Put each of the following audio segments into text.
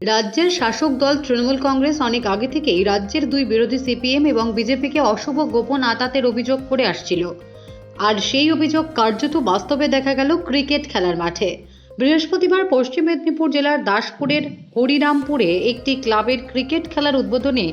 রাজ্যের শাসক দল তৃণমূল কংগ্রেস অনেক আগে থেকেই রাজ্যের দুই বিরোধী সিপিএম এবং বিজেপিকে অশুভ গোপন আতাতের অভিযোগ করে আসছিল। আর সেই অভিযোগ কার্যত বাস্তবে দেখা গেল ক্রিকেট খেলার মাঠে। বৃহস্পতিবার পশ্চিম মেদিনীপুর জেলার দাসপুরের হরিরামপুরে একটি ক্লাবের ক্রিকেট খেলার উদ্বোধনে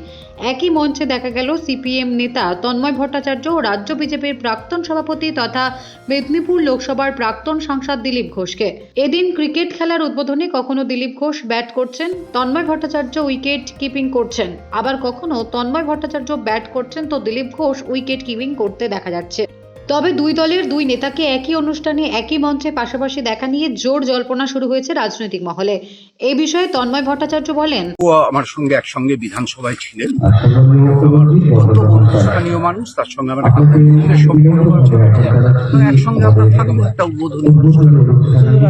একই মঞ্চে দেখা গেল সিপিএম নেতা তন্ময় ভট্টাচার্য ও রাজ্য বিজেপির প্রাক্তন সভাপতি তথা মেদিনীপুর লোকসভার প্রাক্তন সাংসদ দিলীপ ঘোষকে। এদিন ক্রিকেট খেলার উদ্বোধনে কখনো দিলীপ ঘোষ ব্যাট করছেন, তন্ময় ভট্টাচার্য উইকেট কিপিং করছেন। আবার কখনো তন্ময় ভট্টাচার্য ব্যাট করছেন, তো দিলীপ ঘোষ উইকেট কিপিং করতে দেখা যাচ্ছে। তবে দুই দলের দুই নেতাকে একই অনুষ্ঠানে একই মঞ্চে পাশাপাশি দেখা নিয়ে জোর জল্পনা শুরু হয়েছে রাজনৈতিক মহলে। এই বিষয়ে তন্ময় ভট্টাচার্য বলেন ও আমার সঙ্গে একসঙ্গে বিধানসভায় ছিলেন। স্থানীয় মানুষ তার সঙ্গে আমার একসঙ্গে আমরা থাকব একটা উদ্বোধনী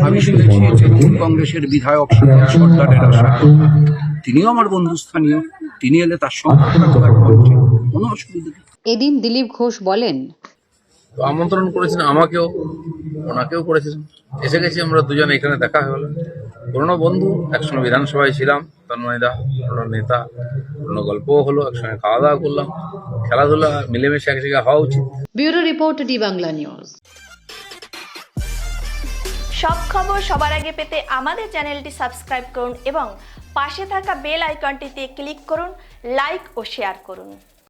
আমি শুনেছি তৃণমূল কংগ্রেসের বিধায়ক সরকারের আশা তিনিও আমার বন্ধু স্থানীয়। তিনি এলে তার সঙ্গে। কোনো অসুবিধা এদিন দিলীপ ঘোষ বলেন তো আমন্ত্রণ করেছেন আমাকেও ওনাকেও করেছিলেন। এসে গেছি আমরা দুজন এখানে দেখা হয়ে গেল। পুরনো বন্ধু একসঙ্গে বিধানসভায় ছিলাম তন্ময়দা পুরনো নেতা পুরনো গল্পও হলো একসঙ্গে খাওয়া দাওয়া করলাম খেলাধুলা মিলেমিশে এক জায়গায় হওয়া উচিত। Bureau report D Bangla news. সব খবর সবার আগে পেতে আমাদের চ্যানেলটি সাবস্ক্রাইব করুন এবং পাশে থাকা বেল আইকনটিতে ক্লিক করুন লাইক ও শেয়ার করুন।